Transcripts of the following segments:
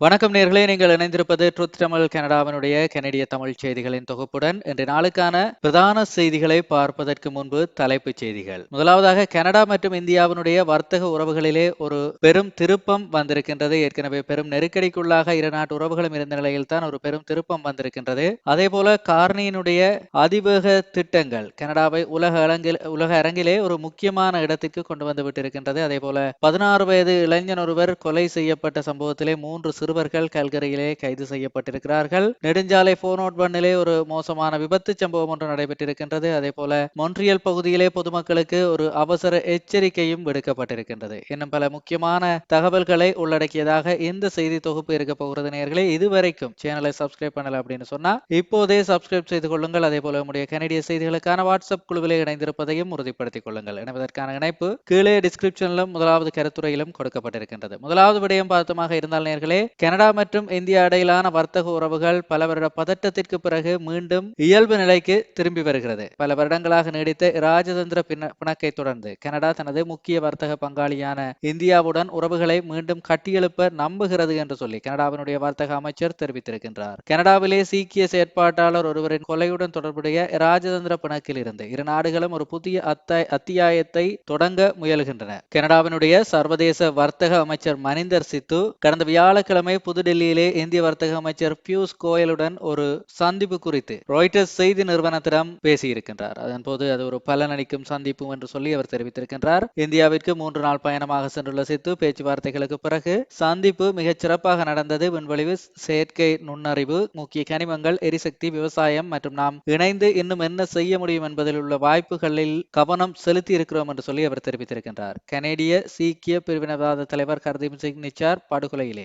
வணக்கம் நேர்களே நீங்கள் இணைந்திருப்பது ட்ருத் தமிழ் கனடாவினுடைய கனடிய தமிழ் செய்திகளின் தொகுப்புடன். இன்று நாளுக்கான பிரதான செய்திகளை பார்ப்பதற்கு முன்பு தலைப்புச் செய்திகள். முதலாவதாக கனடா மற்றும் இந்தியாவினுடைய வர்த்தக உறவுகளிலே ஒரு பெரும் திருப்பம் வந்திருக்கின்றது. ஏற்கனவே பெரும் நெருக்கடிக்குள்ளாக இரு நாட்டு உறவுகளும் இருந்த நிலையில் தான் ஒரு பெரும் திருப்பம் வந்திருக்கின்றது. அதே போல கார்னியினுடைய அதிவேக திட்டங்கள் கனடாவை உலக அரங்கில் உலக அரங்கிலே ஒரு முக்கியமான இடத்திற்கு கொண்டு வந்து விட்டிருக்கின்றது. அதே போல பதினாறு வயது இளைஞன் ஒருவர் கொலை செய்யப்பட்ட சம்பவத்திலே மூன்று சிறுவர்கள் கல்கரையிலே கைது செய்யப்பட்டிருக்கிறார்கள். நெடுஞ்சாலை போனோட் பண்ணிலே ஒரு மோசமான விபத்து சம்பவம் ஒன்று நடைபெற்றிருக்கின்றது. அதே போல மொன்றியல் பகுதியிலே பொதுமக்களுக்கு ஒரு அவசர எச்சரிக்கையும் விடுக்கப்பட்டிருக்கின்றது. இன்னும் பல முக்கியமான தகவல்களை உள்ளடக்கியதாக இந்த செய்தி தொகுப்பு இருக்க போகிறது நேர்களே இதுவரைக்கும் சேனலை சப்ஸ்கிரைப் பண்ணல அப்படின்னு சொன்னா இப்போதே சப்ஸ்கிரைப் செய்து கொள்ளுங்கள். அதே போல நம்முடைய கனடிய செய்திகளுக்கான வாட்ஸ்அப் குழுவிலே இணைந்திருப்பதையும் உறுதிப்படுத்திக் கொள்ளுங்கள். இணைவதற்கான இணைப்பு கீழே டிஸ்கிரிப்ஷனிலும் முதலாவது கருத்துறையிலும் கொடுக்கப்பட்டிருக்கின்றது. முதலாவது விடயம் பார்த்தமாக இருந்தால் நேர்களே கனடா மற்றும் இந்தியா இடையிலான வர்த்தக உறவுகள் பல வருட பதட்டத்திற்கு பிறகு மீண்டும் இயல்பு நிலைக்கு திரும்பி வருகிறது. பல வருடங்களாக நீடித்த ராஜதந்திர பிண- பிணக்கை தொடர்ந்து கனடா தனது முக்கிய வர்த்தக பங்காளியான இந்தியாவுடன் உறவுகளை மீண்டும் கட்டியெழுப்ப நம்புகிறது என்று சொல்லி கனடாவினுடைய வர்த்தக அமைச்சர் தெரிவித்திருக்கின்றார். கனடாவிலே சீக்கிய செயற்பாட்டாளர் ஒருவரின் கொலையுடன் தொடர்புடைய ராஜதந்திர பிணக்கில் இருந்து இரு நாடுகளும் ஒரு புதிய அத்தாய் அத்தியாயத்தை தொடங்க முயல்கின்றன. கனடாவினுடைய சர்வதேச வர்த்தக அமைச்சர் மனிந்தர் சித்து கடந்த வியாழக்கிழமை புதுடெல்லியிலே இந்திய வர்த்தக அமைச்சர் பியூஷ் கோயலுடன் ஒரு சந்திப்பு குறித்து ராய்டர்ஸ் செய்தி நிறுவனத்திடம் பேசியிருக்கின்றார். அதன்போது அது ஒரு பலனளிக்கும் சந்திப்பு என்று சொல்லி அவர் தெரிவித்திருக்கின்றார். இந்தியாவிற்கு மூன்று நாள் பயணமாக சென்றுள்ள சித்து பேச்சுவார்த்தைகளுக்கு பிறகு சந்திப்பு மிகச் சிறப்பாக நடந்தது. விண்வெளிவு செயற்கை நுண்ணறிவு முக்கிய கனிமங்கள் எரிசக்தி விவசாயம் மற்றும் நாம் இணைந்து இன்னும் என்ன செய்ய முடியும் என்பதில் உள்ள வாய்ப்புகளில் கவனம் செலுத்தி இருக்கிறோம் என்று சொல்லி அவர் தெரிவித்திருக்கின்றார். கனேடிய சீக்கிய பிரிவினவாத தலைவர் ஹர்தீப் சிங் நிச்சார் படுகொலையிலே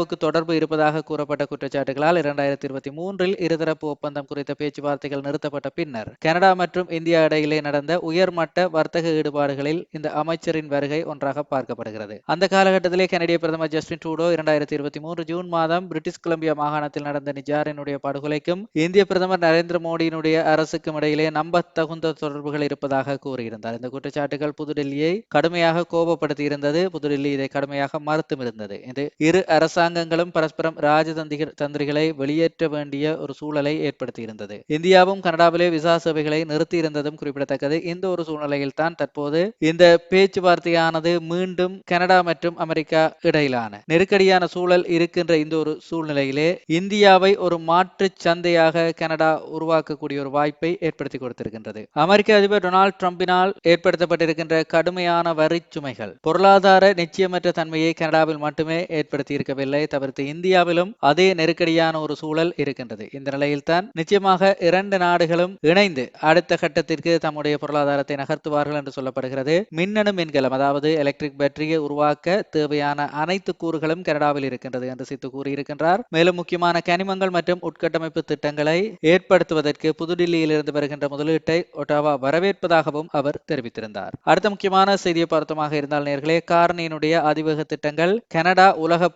இந்தியாவுக்கு தொடர்பு இருப்பதாக கூறப்பட்ட குற்றச்சாட்டுகளால் இரண்டாயிரத்தி இருபத்தி மூன்றில் இருதரப்பு ஒப்பந்தம் குறித்த பேச்சுவார்த்தைகள் நிறுத்தப்பட்ட பின்னர் கனடா மற்றும் இந்தியா இடையிலே நடந்த உயர்மட்ட வர்த்தக ஈடுபாடுகளில் இந்த அமைச்சரின் வருகை ஒன்றாக பார்க்கப்படுகிறது. அந்த காலகட்டத்திலே கனடிய பிரதமர் ஜஸ்டின் ட்ரூடோ இரண்டாயிரத்தி இருபத்தி மூன்று ஜூன் மாதம் பிரிட்டிஷ் கொலம்பியா மாகாணத்தில் நடந்த நிஜாரினுடைய படுகொலைக்கும் இந்திய பிரதமர் நரேந்திர மோடியினுடைய அரசுக்கும் இடையிலே நம்ப தகுந்த தொடர்புகள் இருப்பதாக கூறியிருந்தார். இந்த குற்றச்சாட்டுகள் புதுடெல்லியை கடுமையாக கோபப்படுத்தி இருந்தது புதுடெல்லி இதை கடுமையாக மறுத்தும் இருந்தது. இது இரு அரசாங்க அரசாங்கங்களும் பரஸ்பரம் ராஜதந்திர தந்திரிகளை வெளியேற்ற வேண்டிய ஒரு சூழலை ஏற்படுத்தியிருந்தது. இந்தியாவும் கனடாவிலே விசா சேவைகளை நிறுத்தி இருந்ததும் குறிப்பிடத்தக்கது. இந்த ஒரு சூழ்நிலையில் தான் தற்போது இந்த பேச்சுவார்த்தையானது மீண்டும் கனடா மற்றும் அமெரிக்கா இடையிலான நெருக்கடியான சூழல் இருக்கின்ற இந்த ஒரு சூழ்நிலையிலே இந்தியாவை ஒரு மாற்று சந்தையாக கனடா உருவாக்கக்கூடிய ஒரு வாய்ப்பை ஏற்படுத்தி கொடுத்திருக்கின்றது. அமெரிக்க அதிபர் டொனால்ட் டிரம்பினால் ஏற்படுத்தப்பட்டிருக்கின்ற கடுமையான வரி சுமைகள் பொருளாதார நிச்சயமற்ற தன்மையை கனடாவில் மட்டுமே ஏற்படுத்தி இருக்கவில்லை தவிர்த்து இந்தியாவிலும் அதே நெருக்கடியான ஒரு சூழல் இருக்கின்றது. இந்த நிலையில்தான் நிச்சயமாக இரண்டு நாடுகளும் இணைந்து அடுத்த கட்டத்திற்கு தம்முடைய பொருளாதாரத்தை நகர்த்துவார்கள் என்று சொல்லப்படுகிறது. மின்னணு மின்கலம் அதாவது எலக்ட்ரிக் பேட்டரியை உருவாக்க தேவையான அனைத்து கூறுகளும் கனடாவில் இருக்கின்றது என்று சித்து கூறியிருக்கின்றார். மேலும் முக்கியமான கனிமங்கள் மற்றும் உட்கட்டமைப்பு திட்டங்களை ஏற்படுத்துவதற்கு புதுடில்லியில் இருந்து வருகின்ற முதலீட்டை ஒட்டாவா வரவேற்பதாகவும் அவர் தெரிவித்திருந்தார். அடுத்த முக்கியமான செய்தியை பார்த்தமாக இருந்தால் நேர்களே காரணியினுடைய அதிவேக திட்டங்கள் கனடா உலக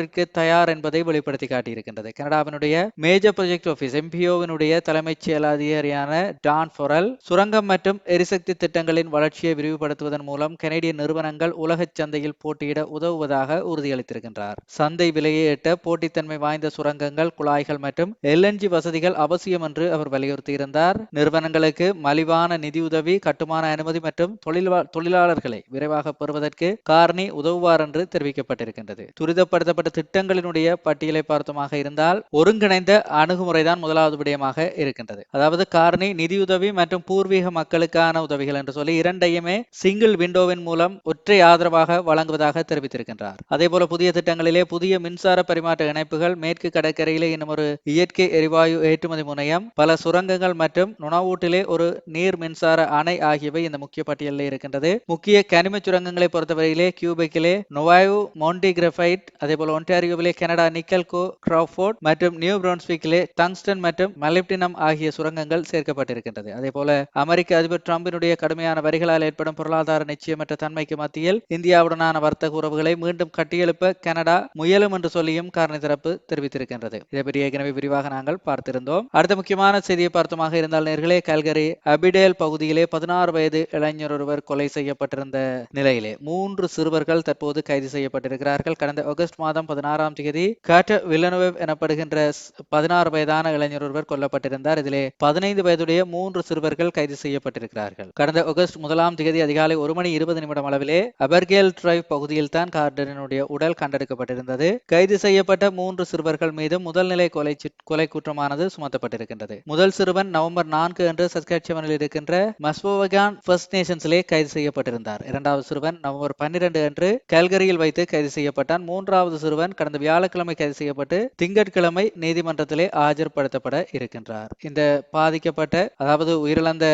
போட்டியொன்றிற்கு தயார் என்பதை வெளிப்படுத்தி காட்டியிருக்கின்றது. கனடாவினுடைய மேஜர் ப்ரொஜெக்ட் ஆஃபீஸ் எம்பிஓவினுடைய தலைமைச் செயலாதிகாரியான டான் ஃபொரல் சுரங்கம் மற்றும் எரிசக்தி திட்டங்களின் வளர்ச்சியை விரிவுபடுத்துவதன் மூலம் கனேடிய நிறுவனங்கள் உலகச் சந்தையில் போட்டியிட உதவுவதாக உறுதியளித்திருக்கின்றார். சந்தை விலையை எட்ட போட்டித்தன்மை வாய்ந்த சுரங்கங்கள் குழாய்கள் மற்றும் எல்என்ஜி வசதிகள் அவசியம் என்று அவர் வலியுறுத்தியிருந்தார். நிறுவனங்களுக்கு மலிவான நிதியுதவி கட்டுமான அனுமதி மற்றும் தொழிலாளர்களை விரைவாக பெறுவதற்கு கார்னி உதவுவார் என்று தெரிவிக்கப்பட்டிருக்கின்றது. துரிதப்படுத்தப்பட்ட திட்டங்களினுடைய பட்டியலை பார்த்தோமாக இருந்தால் ஒருங்கிணைந்த அணுகுமுறைதான் முதலாவது விடயமாக இருக்கின்றது. அதாவது காரணி நிதியுதவி மற்றும் பூர்வீக மக்களுக்கான உதவிகள் என்று சொல்லி இரண்டையுமே சிங்கிள் விண்டோவின் மூலம் ஒற்றை ஆதரவாக வழங்குவதாக தெரிவித்திருக்கின்றார். அதே போல புதிய திட்டங்களிலே புதிய மின்சார பரிமாற்ற இணைப்புகள் மேற்கு கடற்கரையிலே இன்னும் ஒரு இயற்கை எரிவாயு ஏற்றுமதி முனையம் பல சுரங்கங்கள் மற்றும் நுணவூட்டிலே ஒரு நீர் மின்சார அணை ஆகியவை இந்த முக்கிய பட்டியலில் இருக்கின்றது. முக்கிய கனிம சுரங்கங்களை பொறுத்தவரையிலே கியூபெக்கிலே நொவாயு மோண்டி கிரஃபைட் அதே போல ஒன்டாரியோவிலே கனடா நிக்கல்கோ கிராஃபோர்ட் மற்றும் நியூ பிரான்ஸ்விக்கிலே டங்ஸ்டன் மற்றும் மலிப்டினம் ஆகிய சுரங்கங்கள் சேர்க்கப்பட்டிருக்கின்றது. அதே போல அமெரிக்க அதிபர் டிரம்பினுடைய கடுமையான வரிகளால் ஏற்படும் பொருளாதார நிச்சயமற்ற தன்மைக்கு மத்தியில் இந்தியாவுடனான வர்த்தக உறவுகளை மீண்டும் கட்டியெழுப்ப கனடா முயலும் என்று சொல்லியும் காரணி தரப்பு தெரிவித்திருக்கின்றது. இதை பற்றி ஏற்கனவே விரிவாக நாங்கள் பார்த்திருந்தோம். அடுத்த முக்கியமான செய்தியை பார்த்தமாக இருந்தால் நேர்களே கல்கரி அபிடேல் பகுதியிலே பதினாறு வயது இளைஞர் ஒருவர் கொலை செய்யப்பட்டிருந்த நிலையிலே மூன்று சிறுவர்கள் தற்போது கைது செய்யப்பட்டிருக்கிறார்கள். கடந்த ஆகஸ்ட் மாதம் மாதம் பதினாறாம் தேதி காட்ட வில்லனுவெவ் எனப்படுகின்ற பதினாறு வயதான இளைஞர் ஒருவர் கொல்லப்பட்டிருந்தார். இதிலே பதினைந்து வயதுடைய மூன்று சிறுவர்கள் கைது செய்யப்பட்டிருக்கிறார்கள். கடந்த ஆகஸ்ட் முதலாம் தேதி அதிகாலை ஒரு மணி இருபது நிமிடம் அளவிலே அபர்கேல் டிரைவ் பகுதியில் தான் கார்டனுடைய உடல் கண்டெடுக்கப்பட்டிருந்தது. கைது செய்யப்பட்ட மூன்று சிறுவர்கள் மீது முதல் நிலை கொலை கொலை குற்றமானது சுமத்தப்பட்டிருக்கின்றது. முதல் சிறுவன் நவம்பர் நான்கு அன்று சஸ்கட்சவனில் இருக்கின்ற மஸ்வோவகான் ஃபர்ஸ்ட் நேஷன்ஸிலே கைது செய்யப்பட்டிருந்தார். இரண்டாவது சிறுவன் நவம்பர் பன்னிரண்டு அன்று கல்கரியில் வைத்து கைது செய்யப்பட்டான். மூன்றாவது சிறுவன் கடந்த வியாழக்கிழமை கைது செய்யப்பட்டு திங்கட்கிழமை நீதிமன்றத்திலே ஆஜர்படுத்தப்பட இருக்கின்றார். இந்த பாதிக்கப்பட்ட அதாவது உயிரிழந்த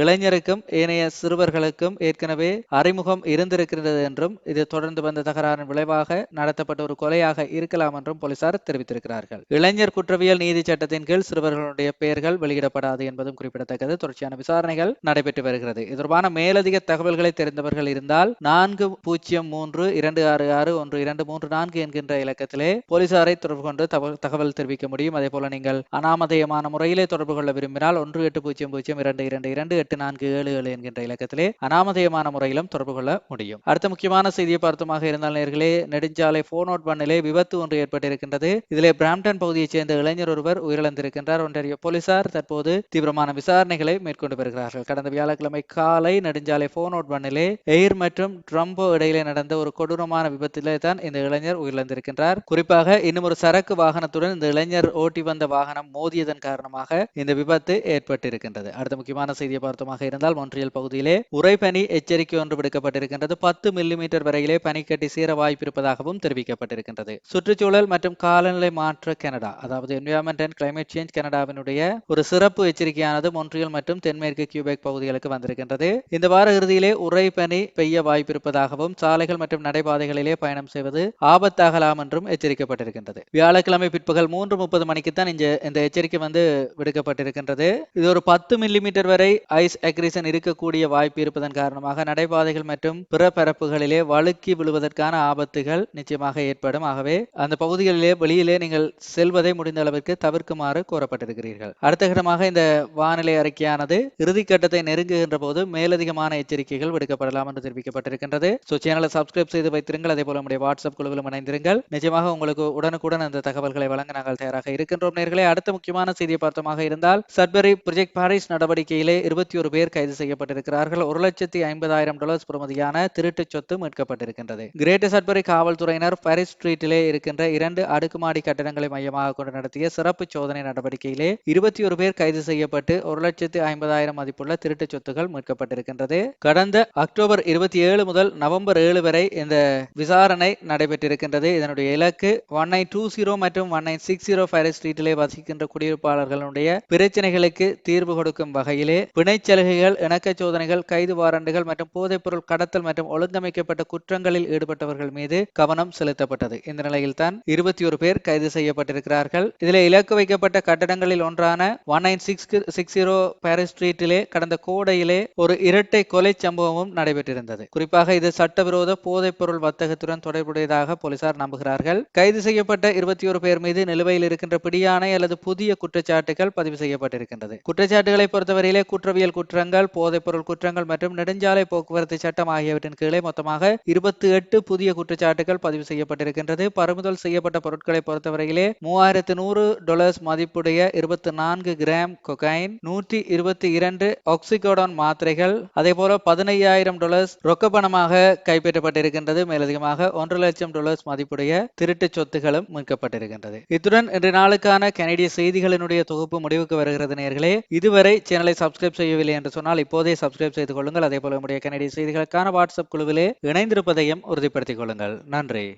இளைஞருக்கும் ஏனைய சிறுவர்களுக்கும் ஏற்கனவே அறிமுகம் இருந்திருக்கிறது என்றும் இது தொடர்ந்து வந்த தகராறின் விளைவாக நடத்தப்பட்ட ஒரு கொலையாக இருக்கலாம் என்றும் போலீசார் தெரிவித்திருக்கிறார்கள். இளைஞர் குற்றவியல் நீதி சட்டத்தின் கீழ் சிறுவர்களுடைய பெயர்கள் வெளியிடப்படாது என்பதும் குறிப்பிடத்தக்கது. தொடர்ச்சியான விசாரணைகள் நடைபெற்று வருகிறது. இது தொடர்பான மேலதிக தகவல்களை தெரிந்தவர்கள் இருந்தால் நான்கு பூஜ்ஜியம் மூன்று இரண்டு ஆறு ஆறு ஒன்று இரண்டு மூன்று நான்கு என்கிற என்கின்ற இலக்கத்திலே போலீசாரை தொடர்பு கொண்டு தகவல் தெரிவிக்க முடியும். அதே போல நீங்கள் அனாமதயமான முறையிலே தொடர்பு கொள்ள விரும்பினால் ஒன்று எட்டு பூஜ்ஜியம் பூஜ்ஜியம் இரண்டு இரண்டு இரண்டு எட்டு நான்கு ஏழு ஏழு என்கின்ற இலக்கத்திலே அனாமதயமான முறையிலும் தொடர்பு கொள்ள முடியும். அடுத்த முக்கியமான செய்தியை பார்த்தமாக இருந்தால் நேர்களே நெடுஞ்சாலை போன் அவுட் பண்ணிலே விபத்து ஒன்று ஏற்பட்டிருக்கின்றது. இதிலே பிராம்டன் பகுதியைச் சேர்ந்த இளைஞர் ஒருவர் உயிரிழந்திருக்கின்றார். ஒன்றிய போலீசார் தற்போது தீவிரமான விசாரணைகளை மேற்கொண்டு வருகிறார்கள். கடந்த வியாழக்கிழமை காலை நெடுஞ்சாலை போன் அவுட் பண்ணிலே எயிர் மற்றும் ட்ரம்போ இடையிலே நடந்த ஒரு கொடூரமான விபத்திலே தான் இந்த இளைஞர் உயிரிழந்திருக்கின்றார் குறிப்பாக இன்னும் ஒரு சரக்கு வாகனத்துடன் இந்த இளைஞர் ஓட்டி வந்த வாகனம் மோதியதன் காரணமாக இந்த விபத்து ஏற்பட்டிருக்கின்றது. அடுத்த முக்கியமான செய்தியை பார்த்தமாக இருந்தால் மொன்றியல் பகுதியிலே உரைபனி எச்சரிக்கை ஒன்று விடுக்கப்பட்டிருக்கின்றது. பத்து மில்லிமீட்டர் வரையிலே பனிக்கட்டி சீர வாய்ப்பிருப்பதாகவும் தெரிவிக்கப்பட்டிருக்கின்றது. சுற்றுச்சூழல் மற்றும் காலநிலை மாற்ற கனடா அதாவது என்விரான்மெண்ட் அண்ட் கிளைமேட் சேஞ்ச் கனடாவினுடைய ஒரு சிறப்பு எச்சரிக்கையானது மொன்றியல் மற்றும் தென்மேற்கு கியூபெக் பகுதிகளுக்கு வந்திருக்கின்றது. இந்த வார இறுதியிலே உரைபனி பெய்ய வாய்ப்பிருப்பதாகவும் சாலைகள் மற்றும் நடைபாதைகளிலே பயணம் செய்வது ஆபத்தாக ஆபத்தாகலாம் என்றும் எச்சரிக்கப்பட்டிருக்கின்றது. வியாழக்கிழமை பிற்பகல் மூன்று முப்பது மணிக்குத்தான் இந்த இந்த எச்சரிக்கை வந்து விடுக்கப்பட்டிருக்கின்றது. இது ஒரு பத்து மில்லிமீட்டர் வரை ஐஸ் அக்ரிசன் இருக்கக்கூடிய வாய்ப்பு இருப்பதன் காரணமாக நடைபாதைகள் மற்றும் பிற பரப்புகளிலே வழுக்கி விழுவதற்கான ஆபத்துகள் நிச்சயமாக ஏற்படும். ஆகவே அந்த பகுதிகளிலே வெளியிலே நீங்கள் செல்வதை முடிந்த அளவிற்கு தவிர்க்குமாறு கோரப்பட்டிருக்கிறீர்கள். அடுத்த கட்டமாக இந்த வானிலை அறிக்கையானது இறுதிக்கட்டத்தை நெருங்குகின்ற போது மேலதிகமான எச்சரிக்கைகள் விடுக்கப்படலாம் என்று தெரிவிக்கப்பட்டிருக்கின்றது. சோ சேனலை சப்ஸ்கிரைப் செய்து வைத்திருங்கள். அதே போல நம்முடைய வாட்ஸ்அப் குழுவிலும் இணைந்திருங்கள். நிச்சயமாக உங்களுக்கு உடனுக்குடன் அந்த தகவல்களை வழங்க நாங்கள் தயாராக இருக்கின்றோம் நேர்களே. அடுத்த முக்கியமான செய்தியை பார்த்தமாக இருந்தால் சட்பரி ப்ரொஜெக்ட் பாரிஸ் நடவடிக்கையிலே இருபத்தி ஒரு பேர் கைது செய்யப்பட்டிருக்கிறார்கள். ஒரு லட்சத்தி ஐம்பதாயிரம் டாலர்ஸ் பிரமதியான திருட்டு சொத்து மீட்கப்பட்டிருக்கின்றது. கிரேட்டர் சட்பரி காவல்துறையினர் பாரிஸ் ஸ்ட்ரீட்டிலே இருக்கின்ற இரண்டு அடுக்குமாடி கட்டடங்களை மையமாக கொண்டு நடத்திய சிறப்பு சோதனை நடவடிக்கையிலே இருபத்தி ஒரு பேர் கைது செய்யப்பட்டு ஒரு லட்சத்தி ஐம்பதாயிரம் மதிப்புள்ள திருட்டு சொத்துகள் மீட்கப்பட்டிருக்கின்றது. கடந்த அக்டோபர் இருபத்தி ஏழு முதல் நவம்பர் ஏழு வரை இந்த விசாரணை நடைபெற்றிருக்கின்றது. இதனுடைய இலக்கு ஒன் நைன் டூ ஜீரோ மற்றும் one nine six zero Paris ஸ்ட்ரீட்டிலே வசிக்கின்ற குடியிருப்பாளர்களுடைய பிரச்சனைகளுக்கு தீர்வு கொடுக்கும் வகையிலே பிணைச் சலுகைகள் இணக்க சோதனைகள் கைது வாரண்டுகள் மற்றும் போதைப்பொருள் கடத்தல் மற்றும் ஒழுங்கமைக்கப்பட்ட குற்றங்களில் ஈடுபட்டவர்கள் மீது கவனம் செலுத்தப்பட்டது. இந்த நிலையில் தான் இருபத்தி ஒரு பேர் கைது செய்யப்பட்டிருக்கிறார்கள். இதில் இலக்கு வைக்கப்பட்ட கட்டடங்களில் ஒன்றான one nine six six zero Paris ஸ்ட்ரீட்டிலே கடந்த கோடையிலே ஒரு இரட்டை கொலை சம்பவமும் நடைபெற்றிருந்தது. குறிப்பாக இது சட்டவிரோத போதைப்பொருள் வர்த்தகத்துடன் தொடர்புடையதாக போலீசார் நம்புகிறார்கள். கைது செய்யப்பட்ட இருபத்தி ஒரு பேர் மீது நிலுவையில் இருக்கின்ற பிடியாணை அல்லது புதிய குற்றச்சாட்டுகள் பதிவு செய்யப்பட்டிருக்கின்றது. குற்றச்சாட்டுகளை பொறுத்தவரையிலே குற்றவியல் குற்றங்கள் போதைப்பொருள் குற்றங்கள் மற்றும் நெடுஞ்சாலை போக்குவரத்து சட்டம் ஆகியவற்றின் கீழே மொத்தமாக இருபத்தி எட்டு புதிய குற்றச்சாட்டுகள் பதிவு செய்யப்பட்டிருக்கின்றது. பறிமுதல் செய்யப்பட்ட பொருட்களை பொறுத்தவரையிலே மூவாயிரத்து நூறு டொலர்ஸ் மதிப்புடைய இருபத்தி நான்கு கிராம் கொகைன் நூற்றி இருபத்தி இரண்டு ஆக்சிகோடான் மாத்திரைகள் அதே போல பதினையாயிரம் டொலர்ஸ் ரொக்க பணமாக கைப்பற்றப்பட்டிருக்கின்றது. மேலதிகமாக ஒன்று லட்சம் டாலர்ஸ் மதிப்புடைய திருட்டு சொத்துகளும் மீட்கப்பட்டிருக்கின்றது. இத்துடன் இன்று நாளுக்கான கனடிய செய்திகளினுடைய தொகுப்பு முடிவுக்கு வருகிறது நேர்களே. இதுவரை சேனலை சப்ஸ்கிரைப் செய்யவில்லை என்று சொன்னால் இப்போதே சப்ஸ்கிரைப் செய்து கொள்ளுங்கள். அதே போல நம்முடைய கனடிய செய்திகளுக்கான வாட்ஸ்அப் குழுவிலே இணைந்திருப்பதையும் உறுதிப்படுத்திக் கொள்ளுங்கள். நன்றி.